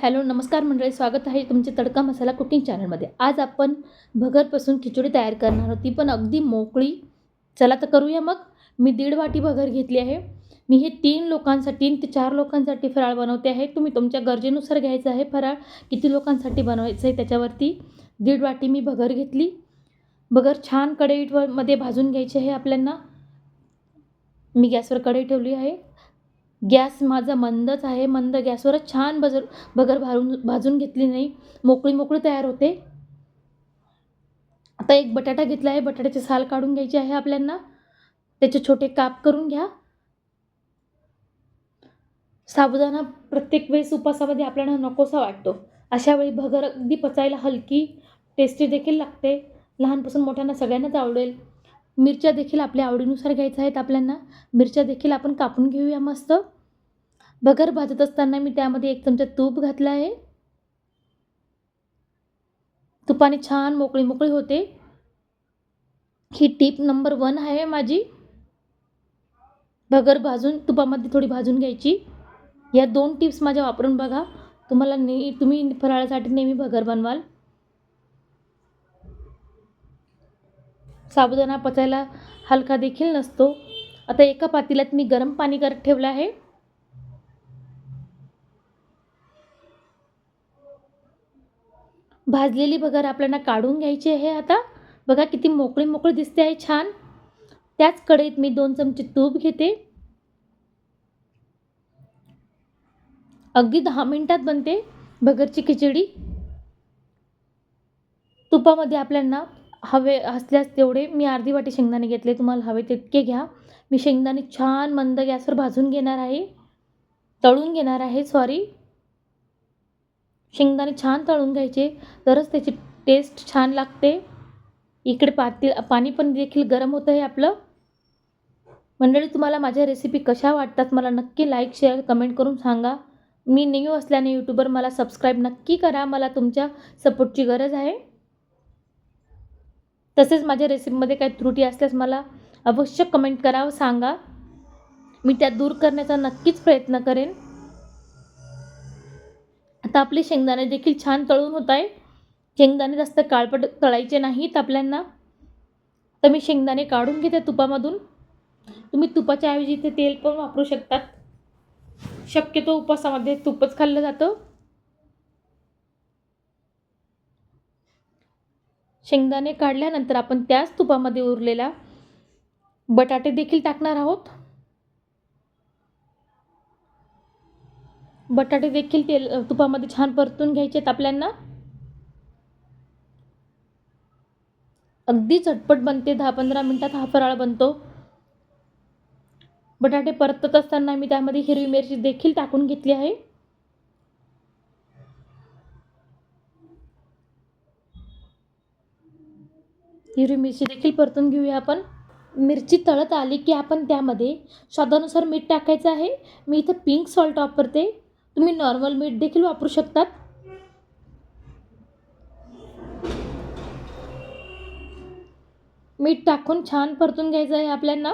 Hello नमस्कार मंडळी स्वागत आहे तुमचे तडका मसाला कुकिंग चॅनलमध्ये. आज आपण भगरपासून खिचडी तयार करणार होती पण अगदी मोकळी. चला तर करूया मग. मी दीड वाटी भगर घेतली आहे. मी हे तीन लोकांसाठी तीन ते चार लोकांसाठी फराळ बनवते आहे. तुम्ही तुमच्या गरजेनुसार घ्यायचं आहे फराळ. किती लोकांसाठी बनवायचं आहे त्याच्यावरती दीड वाटी मी भगर घेतली. भगर छान कढईमध्ये भाजून घ्यायची आहे आपल्यांना. मी गॅसवर कढई ठेवली आहे. गॅस माझा मंदच आहे मंद गॅसवरच छान बजर बगर भाजून भाजून घेतली नाही. मोकळी मोकळी तयार होते. आता एक बटाटा घेतला आहे. बटाट्याचे साल काढून घ्यायचे आहे आपल्यांना. त्याचे छोटे काप करून घ्या. साबुदाणा प्रत्येक वेळेस उपासामध्ये आपल्याला नकोसा वाटतो. अशा वेळी भगर अगदी पचायला हलकी टेस्टी देखील लागते. लहानपासून मोठ्यांना सगळ्यांनाच आवडेल. मिरच्या देखील आपल्या आवडीनुसार घ्यायच्या आहेत आपल्यांना. मिरच्या देखील आपण कापून घेऊया मस्त. बगर भाजत असताना मी त्यामध्ये एक चमचा तूप घातला आहे. तुपाने छान मोकळी मोकळी होते. ही टीप नंबर वन आहे माझी. भगर भाजून तुपामध्ये थोडी भाजून घ्यायची. या दोन टिप्स माझ्या वापरून बघा. तुम्हाला ने तुम्ही फराळासाठी नेहमी भगर बनवाल. साबुदाणा पचायला हलका देखील नसतो. आता एका पातेल्यात मी गरम पाणी करत ठेवलं आहे. भाजलेली भगर आपल्याला काढून घ्यायची आहे आता. बघा किती मोकळी मोकळी दिसते आहे छान. त्याच कढईत मी दोन चमचे तूप घेते. अगदी दहा मिनटात बनते भगरची खिचडी. तुपामध्ये आपल्याला हवे असल्यास तेवढे मी अर्धी वाटी शेंगदाणे घेतले. तुम्हाला हवे तितके घ्या. मी शेंगदाणे छान मंद गॅसवर भाजून घेणार आहे. तळून घेणार आहे. सॉरी शेंगदाणे छान तळून घ्यायचे. तरच त्याची टेस्ट छान लागते. इकडे पाती पाणी पण देखील गरम होतं आहे आपलं. मंडळी तुम्हाला माझ्या रेसिपी कशा वाटतात मला नक्की लाईक शेअर कमेंट करून सांगा. मी न्यू असल्याने यूट्यूबर मला सबस्क्राईब नक्की करा. मला तुमच्या सपोर्टची गरज आहे. तसेच माझ्या रेसिपीमध्ये काही त्रुटी असल्यास मला अवश्य कमेंट करा सांगा. मी त्या दूर करण्याचा नक्कीच प्रयत्न करेन. आता आपले शेंगदाणे देखील छान तळून होत आहे शेंगदाणे जास्त काळपट तळायचे नाहीत आपल्यांना. तर मी शेंगदाणे काढून घेते तुपामधून. तुम्ही तुपाच्या ऐवजी इथे तेल पण वापरू शकतात. शक्यतो उपवासामध्ये तुपच खाल्लं जातं. शेंगदाणे काढल्यानंतर आपण त्याच तुपामध्ये उरलेला बटाटे देखील टाकणार आहोत. बटाटे देखील तेल तुपामध्ये छान परतून घ्यायचे आहेत आपल्यांना. अगदी झटपट बनते दहा पंधरा मिनटात हा फराळ बनतो. बटाटे परतत असताना मी त्यामध्ये हिरवी मिरची देखील टाकून घेतली आहे. हिरवी मिरची देखील परतून घेऊया आपण. मिरची तळत आली की आपण त्यामध्ये स्वादानुसार मीठ टाकायचं आहे. मी इथं पिंक सॉल्ट वापरते. तुम्ही नॉर्मल मीठ देखील वापरू शकतात. मीठ टाकून छान परतून घ्यायचं आहे आपल्यांना.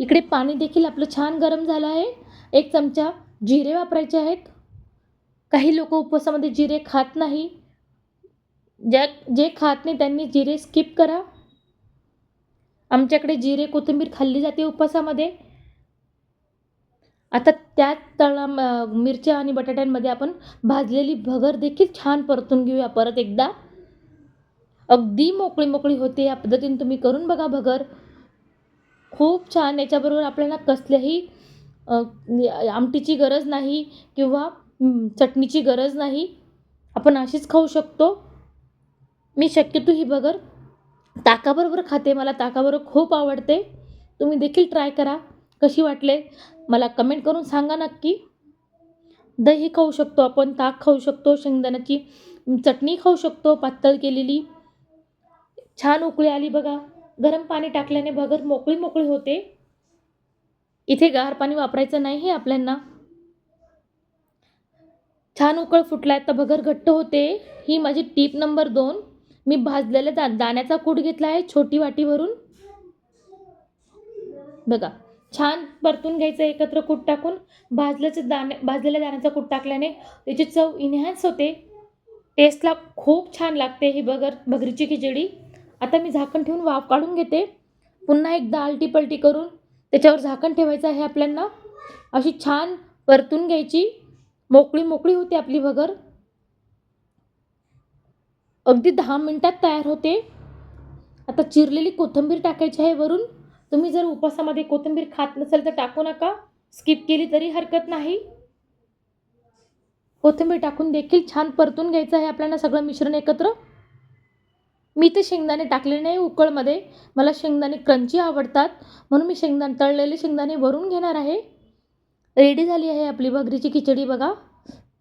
इकडे पाणी देखील आपलं छान गरम झालं आहे. एक चमचा जिरे वापरायचे आहेत. काही लोक उपवासामध्ये जिरे खात नाही. ज्या जे खात नाही त्यांनी जिरे स्किप करा. आमच्याकडे जिरे कोथिंबीर खाल्ली जाते उपवासामध्ये. आता त्याच तळा मिरच्या आणि बटाट्यांमध्ये आपण भाजलेली भगर देखील छान परतून घेऊया परत एकदा. अगदी मोकळी मोकळी होते या पद्धतीने तुम्ही करून बघा भगर. खूप छान याच्याबरोबर आपल्याला कसल्याही आमटीची गरज नाही किंवा चटणीची गरज नाही. आपण अशीच खाऊ शकतो. मी शक्यतो ही भगर ताकाबरोबर खाते मला ताकाबरोबर खूप आवडते. तुम्ही देखील ट्राय करा. कशी वाटले? मला कमेंट करून सांगा नक्की. दही खाऊ शकतो आपण ताक खाऊ शकतो शेंगदाण्याची चटणी खाऊ शकतो पातळ केलेली. छान उकळी आली बघा. गरम पाणी टाकल्याने भगर मोकळी मोकळी होते. इथे गार पाणी वापरायचं नाही हे आपल्यांना. छान उकळ फुटलाय तर भगर घट्ट होते. ही माझी टीप नंबर दोन. मी भाजलेल्या दा दाण्याचा कूट घेतला आहे छोटी वाटी भरून बघा छान परतून घ्यायचं एकत्र कूट टाकून. भाजल्याचं दाणे भाजलेल्या दाण्याचा कूट टाकल्याने त्याची चव इन्हॅन्स होते. टेस्टला खूप छान लागते ही बगर भगरीची खिचडी. आता मी झाकण ठेवून वाफ काढून घेते. पुन्हा एकदा आलटी पलटी करून त्याच्यावर झाकण ठेवायचं आहे आपल्यांना. अशी छान परतून घ्यायची. मोकळी मोकळी होते आपली भगर अगदी दहा मिनटात तयार होते. आता चिरलेली कोथिंबीर टाकायची आहे वरून. तुम्ही जर उपासामध्ये कोथिंबीर खात नसेल तर टाकू नका. स्किप केली तरी हरकत नाही. कोथिंबीर टाकून देखील छान परतून घ्यायचं आहे आपल्याला सगळं मिश्रण एकत्र. मी ते शेंगदाणे टाकले नाही उकळमध्ये. मला शेंगदाणे क्रंची आवडतात. म्हणून मी शेंगदाणे तळलेले शेंगदाणे वरून घेणार आहे. रेडी झाली आहे आपली भगरीची खिचडी बघा.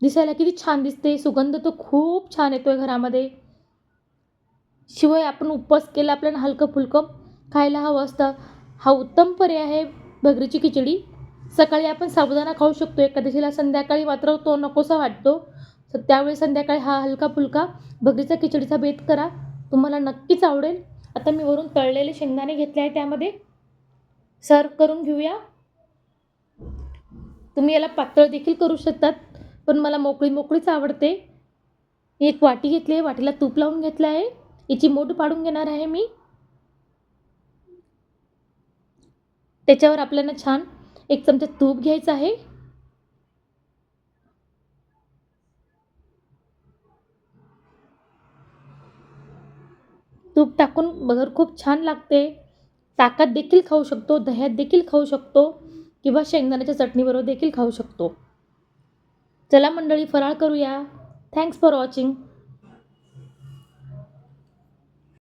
दिसायला किती छान दिसते. सुगंध तो खूप छान येतो आहे घरामध्ये. शिवाय आपण उपवास केला आपल्याला हलकं फुलकं खायला हवं असतं. हा उत्तम पर्याय आहे भगरीची खिचडी. सकाळी आपण साबुदाणा खाऊ शकतो. एकादशीला संध्याकाळी मात्र तो नकोसा वाटतो. तर त्यावेळी संध्याकाळी हा हलका फुलका भगरीचा खिचडीचा बेत करा. तुम्हाला नक्कीच आवडेल. आता मी वरून तळलेले शेंगदाणे घेतले आहे त्यामध्ये. सर्व करून घेऊया. तुम्ही याला पातळ देखील करू शकतात पण मला मोकळी मोकळीच आवडते. एक वाटी घेतली आहे. वाटीला तूप लावून घेतलं आहे. याची मोठ पाडून घेणार आहे मी. त्याच्यावर आपल्याला छान एक चमचा तूप घ्यायचं आहे. तूप टाकून बगर खूप छान लागते. ताकात देखील खाऊ शकतो दह्यात देखील खाऊ शकतो किंवा शेंगदाण्याच्या चटणीबरोबर देखील खाऊ शकतो. चला मंडळी फराळ करूया. Thanks for watching